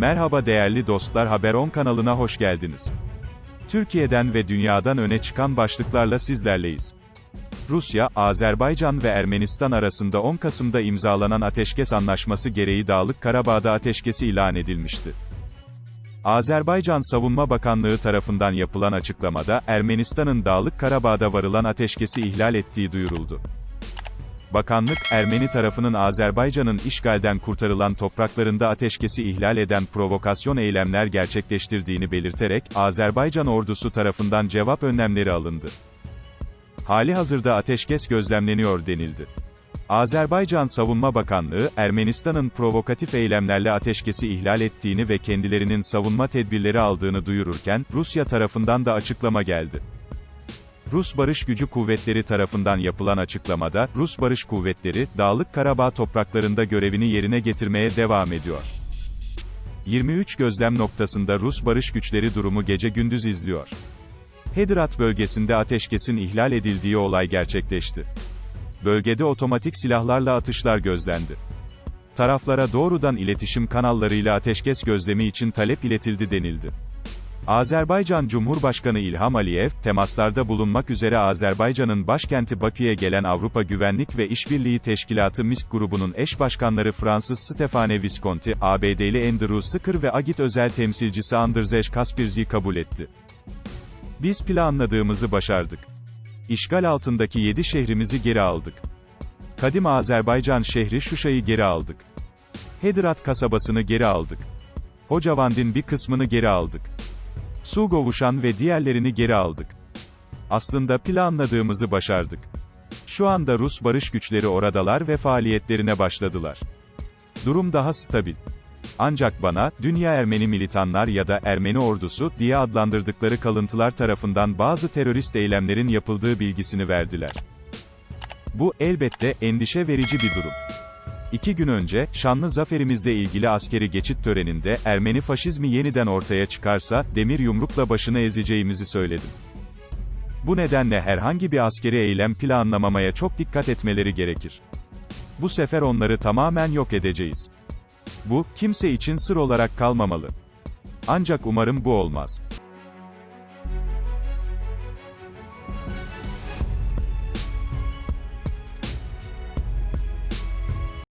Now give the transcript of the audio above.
Merhaba değerli dostlar Haber 10 kanalına hoş geldiniz. Türkiye'den ve dünyadan öne çıkan başlıklarla sizlerleyiz. Rusya, Azerbaycan ve Ermenistan arasında 10 Kasım'da imzalanan ateşkes anlaşması gereği Dağlık Karabağ'da ateşkesi ilan edilmişti. Azerbaycan Savunma Bakanlığı tarafından yapılan açıklamada, Ermenistan'ın Dağlık Karabağ'da varılan ateşkesi ihlal ettiği duyuruldu. Bakanlık, Ermeni tarafının Azerbaycan'ın işgalden kurtarılan topraklarında ateşkesi ihlal eden provokasyon eylemler gerçekleştirdiğini belirterek, Azerbaycan ordusu tarafından cevap önlemleri alındı. Hali hazırda ateşkes gözlemleniyor denildi. Azerbaycan Savunma Bakanlığı, Ermenistan'ın provokatif eylemlerle ateşkesi ihlal ettiğini ve kendilerinin savunma tedbirleri aldığını duyururken, Rusya tarafından da açıklama geldi. Rus Barış Gücü Kuvvetleri tarafından yapılan açıklamada, Rus Barış Kuvvetleri, Dağlık Karabağ topraklarında görevini yerine getirmeye devam ediyor. 23 gözlem noktasında Rus barış güçleri durumu gece gündüz izliyor. Hedirat bölgesinde ateşkesin ihlal edildiği olay gerçekleşti. Bölgede otomatik silahlarla atışlar gözlendi. Taraflara doğrudan iletişim kanallarıyla ateşkes gözlemi için talep iletildi denildi. Azerbaycan Cumhurbaşkanı İlham Aliyev, temaslarda bulunmak üzere Azerbaycan'ın başkenti Bakü'ye gelen Avrupa Güvenlik ve İşbirliği Teşkilatı MISK grubunun eş başkanları Fransız Stefane Visconti, ABD'li Andrew Sıkır ve Agit özel temsilcisi Andrzej Kaspirzi'yi kabul etti. Biz planladığımızı başardık. İşgal altındaki 7 şehrimizi geri aldık. Kadim Azerbaycan şehri Şuşa'yı geri aldık. Hedirat kasabasını geri aldık. Hocavandin bir kısmını geri aldık. Sugovuşan ve diğerlerini geri aldık. Aslında planladığımızı başardık. Şu anda Rus barış güçleri oradalar ve faaliyetlerine başladılar. Durum daha stabil. Ancak bana, Dünya Ermeni militanlar ya da Ermeni ordusu diye adlandırdıkları kalıntılar tarafından bazı terörist eylemlerin yapıldığı bilgisini verdiler. Bu, elbette, endişe verici bir durum. İki gün önce, şanlı zaferimizle ilgili askeri geçit töreninde, Ermeni faşizmi yeniden ortaya çıkarsa, demir yumrukla başını ezeceğimizi söyledim. Bu nedenle herhangi bir askeri eylem planlamamaya çok dikkat etmeleri gerekir. Bu sefer onları tamamen yok edeceğiz. Bu, kimse için sır olarak kalmamalı. Ancak umarım bu olmaz.